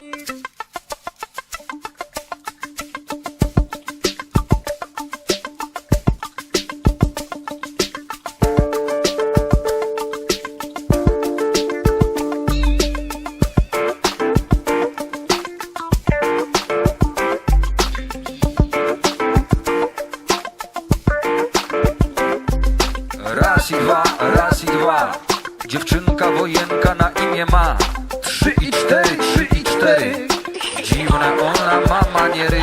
Raz i dwa, raz i dwa. Dziewczynka wojenka na imię ma Trzy i cztery, trzy i cztery. Dziwna ona ma maniery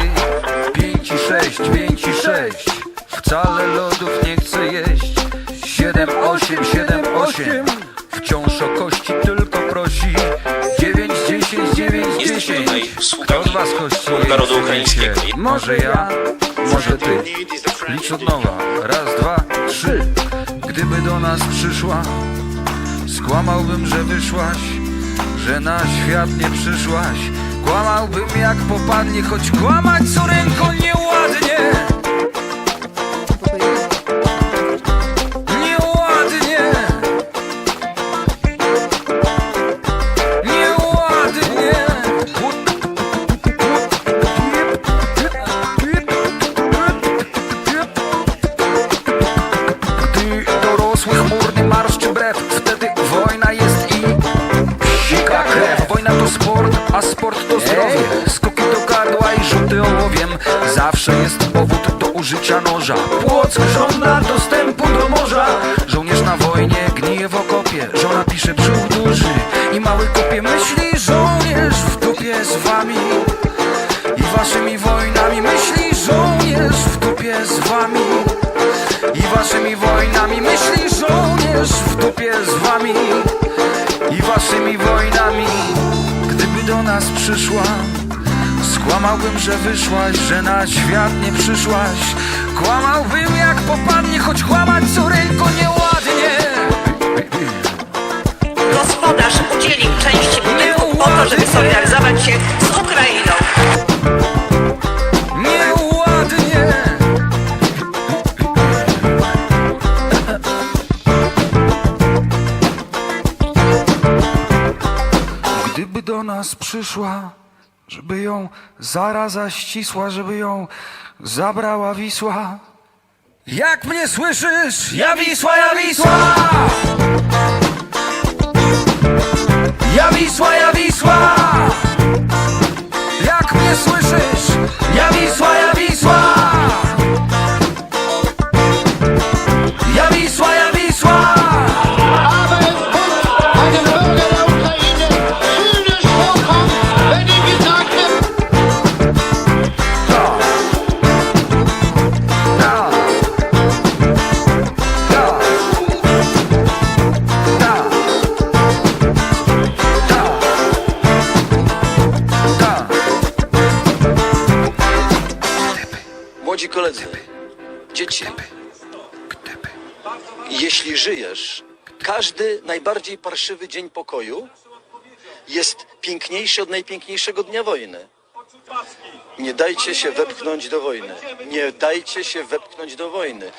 Pięć i sześć, pięć i sześć. Wcale lodów nie chce jeść. Siedem, osiem, siedem, osiem. Wciąż o kości tylko prosi. Dziewięć, dziesięć, dziewięć, dziesięć. Kto z was kości narodu ukraińskiego. Może ja, może ty. Licz od nowa, raz, dwa, trzy. Gdyby do nas przyszła Skłamałbym, że wyszłaś Że na świat nie przyszłaś. Kłamałbym jak popadnie Choć kłamać córeńko nieładnie Nieładnie Zawsze jest powód do użycia noża. Płock żąda dostępu do morza. Żołnierz na wojnie gnije w okopie. Żona pisze brzuch duży i mały kopie Myśli żołnierz w dupie z wami. I waszymi wojnami myśli żołnierz w dupie z wami. I waszymi wojnami myśli żołnierz w dupie z wami. I waszymi wojnami gdyby do nas przyszła skłamałbym, że wyszłaś, że na świat nie przyszłaś. Kłamałbym jak popadnie, choć kłamać córeńko nieładnie. Gospodarz udzielił części budynków po to, żeby solidaryzować się z Ukrainą. Nieładnie. Gdyby do nas przyszła Żeby ją zaraza ścisła Żeby ją zabrała Wisła Jak mnie słyszysz? Ja Wisła, ja Wisła! Młodzi koledzy, dzieci, jeśli żyjesz, każdy najbardziej parszywy dzień pokoju jest piękniejszy od najpiękniejszego dnia wojny. Nie dajcie się wepchnąć do wojny. Nie dajcie się wepchnąć do wojny.